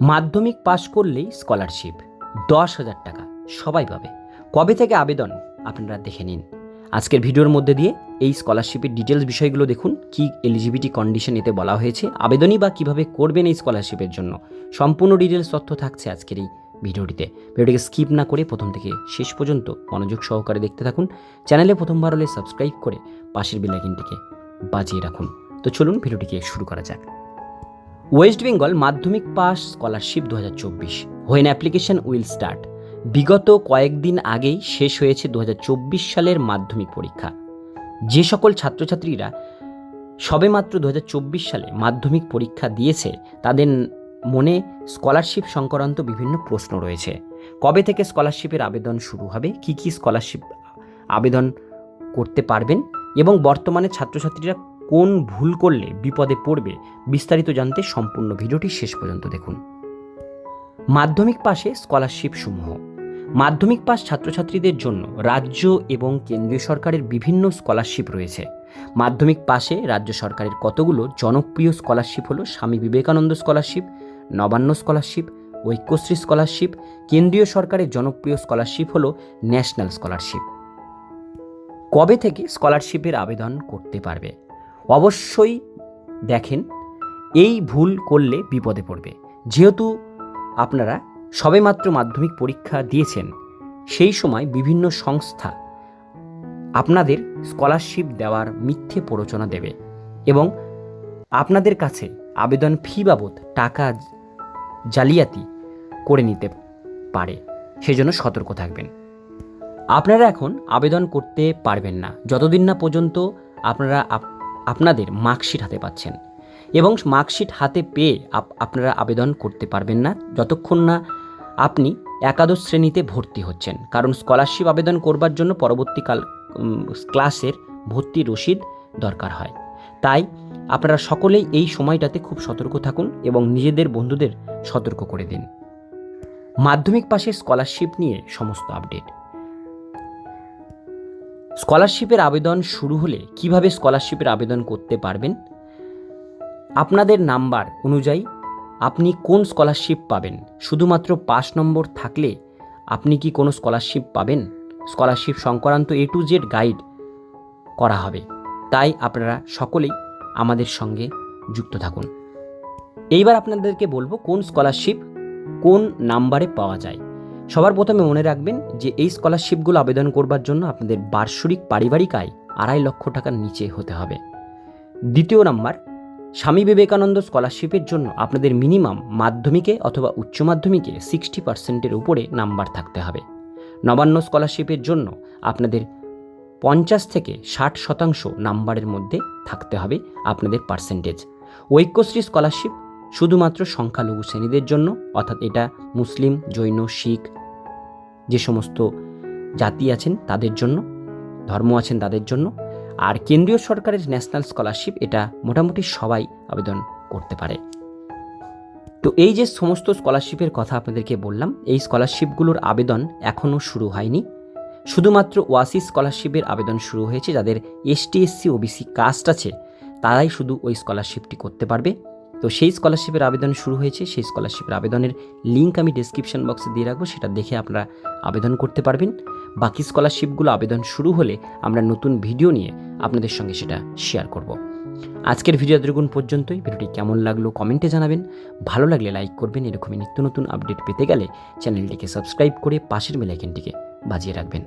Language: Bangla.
মাধ্যমিক পাশ করলেই স্কলারশিপ। দশ হাজার টাকা। সবাই পাবে। কবে থেকে আবেদন? আপনারা দেখে নিন। আজকের ভিডিওর মধ্যে দিয়ে এই স্কলারশিপের ডিটেলস বিষয়গুলো দেখুন, কি এলিজিবিলিটি কন্ডিশন এতে বলা হয়েছে, আবেদনই বা কীভাবে করবেন এই স্কলারশিপের জন্য। সম্পূর্ণ ডিটেলস তথ্য থাকছে আজকের এই ভিডিওটিতে। ভিডিওটিকে স্কিপ না করে প্রথম থেকে শেষ পর্যন্ত মনোযোগ সহকারে দেখতে থাকুন। চ্যানেলে প্রথমবার হলে সাবস্ক্রাইব করে পাশের বেলাইকিনটিকে বাজিয়ে রাখুন। তো চলুন ভিডিওটিকে শুরু করা যাক। ওয়েস্ট বেঙ্গল মাধ্যমিক পাস স্কলারশিপ দু হাজার চব্বিশ। হোয়েন অ্যাপ্লিকেশন উইল স্টার্ট বিগত কয়েকদিন আগেই শেষ হয়েছে দু হাজার চব্বিশ সালের মাধ্যমিক পরীক্ষা। যে সকল ছাত্রছাত্রীরা সবেমাত্র দু হাজার চব্বিশ সালে মাধ্যমিক পরীক্ষা দিয়েছে, তাদের মনে স্কলারশিপ সংক্রান্ত বিভিন্ন প্রশ্ন রয়েছে। কবে থেকে স্কলারশিপের আবেদন শুরু হবে? কি কি স্কলারশিপ আবেদন করতে পারবেন? এবং বর্তমানে ছাত্রছাত্রীরা কোন ভুল করলে বিপদে পড়বে বিস্তারিত জানতে সম্পূর্ণ ভিডিওটি শেষ পর্যন্ত দেখুন। মাধ্যমিক পাশে স্কলারশিপ সমূহ। মাধ্যমিক পাস ছাত্রছাত্রীদের জন্য রাজ্য এবং কেন্দ্রীয় সরকারের বিভিন্ন স্কলারশিপ রয়েছে। মাধ্যমিক পাশে রাজ্য সরকারের কতগুলো জনপ্রিয় স্কলারশিপ হলো Swami Vivekananda scholarship Nabanna scholarship Aikyashree scholarship কেন্দ্রীয় সরকারের জনপ্রিয় স্কলারশিপ হলো ন্যাশনাল স্কলারশিপ কবে থেকে স্কলারশিপের আবেদন করতে পারবে? অবশ্যই দেখেন, এই ভুল করলে বিপদে পড়বে। যেহেতু আপনারা সবেমাত্র মাধ্যমিক পরীক্ষা দিয়েছেন, সেই সময় বিভিন্ন সংস্থা আপনাদের স্কলারশিপ দেওয়ার মিথ্যে প্ররোচনা দেবে এবং আপনাদের কাছে আবেদন ফি বাবদ টাকা জালিয়াতি করে নিতে পারে, সেজন্য সতর্ক থাকবেন। আপনারা এখন আবেদন করতে পারবেন না। যতদিন না পর্যন্ত আপনারা আপ- আপনাদের মার্কশিট হাতে পাচ্ছেন। এবং মার্কশিট হাতে পেয়ে আপ- আপনারা আবেদন করতে পারবেন না, যতক্ষণ না আপনি একাদশ শ্রেণীতে ভর্তি হচ্ছেন। কারণ স্কলারশিপ আবেদন করবার জন্য পরবর্তীকাল ক্লাসের ভর্তি রসিদ দরকার হয়। তাই আপনারা সকলেই এই সময়টাতে খুব সতর্ক থাকুন এবং নিজেদের বন্ধুদের সতর্ক করে দিন। মাধ্যমিক পাশে স্কলারশিপ নিয়ে সমস্ত আপডেট। স্কলারশিপের আবেদন শুরু হলে কীভাবে স্কলারশিপের আবেদন করতে পারবেন? আপনাদের নাম্বার অনুযায়ী আপনি কোন স্কলারশিপ পাবেন? শুধুমাত্র পাস নম্বর থাকলে আপনি কি কোনো স্কলারশিপ পাবেন? স্কলারশিপ সংক্রান্ত এ টু জেড গাইড করা হবে। তাই আপনারা সকলেই আমাদের সঙ্গে যুক্ত থাকুন। এইবার আপনাদেরকে বলব কোন স্কলারশিপ কোন নাম্বারে পাওয়া যায়। সবার প্রথমে মনে রাখবেন যে এই স্কলারশিপগুলো আবেদন করবার জন্য আপনাদের বার্ষিক পারিবারিক আয় আড়াই লক্ষ টাকার নিচে হতে হবে। দ্বিতীয় নাম্বার, স্বামী বিবেকানন্দ স্কলারশিপের জন্য আপনাদের মিনিমাম মাধ্যমিকে অথবা উচ্চ মাধ্যমিকে সিক্সটি পার্সেন্টের উপরে নাম্বার থাকতে হবে। নবান্ন স্কলারশিপের জন্য আপনাদের পঞ্চাশ থেকে ষাট শতাংশ নাম্বারের মধ্যে থাকতে হবে আপনাদের পার্সেন্টেজ ঐক্যশ্রী স্কলারশিপ শুধুমাত্র সংখ্যালঘু শ্রেণীদের জন্য, অর্থাৎ এটা মুসলিম, জৈন, শিখ যে সমস্ত জাতি আছেন তাদের জন্য, ধর্ম আছেন তাদের জন্য, আর কেন্দ্রীয় সরকারের ন্যাশনাল স্কলারশিপ এটা মোটামুটি সবাই আবেদন করতে পারে। তো এই যে সমস্ত স্কলারশিপের কথা আপনাদেরকে বললাম, এই স্কলারশিপগুলোর আবেদন এখনও শুরু হয়নি। শুধুমাত্র ওয়াসি স্কলারশিপের আবেদন শুরু হয়েছে, যাদের এসটি এসসি ওবিসি কাস্ট আছে, তারাই শুধু ওই স্কলারশিপটি করতে পারবে। তো সেই স্কলারশিপের আবেদন শুরু হয়েছে, সেই স্কলারশিপের আবেদনের লিঙ্ক আমি ডেসক্রিপশন বক্সে দিয়ে রাখব, সেটা দেখে আপনারা আবেদন করতে পারবেন। বাকি স্কলারশিপগুলো আবেদন শুরু হলে আমরা নতুন ভিডিও নিয়ে আপনাদের সঙ্গে সেটা শেয়ার করব। আজকের ভিডিও এতটুকুন পর্যন্তই। ভিডিওটি কেমন লাগল কমেন্টে জানাবেন। ভালো লাগলে লাইক করবেন। এরকমই নিত্য নতুন আপডেট পেতে গেলে চ্যানেলটিকে সাবস্ক্রাইব করে পাশের বেলাইকেনটিকে বাজিয়ে রাখবেন।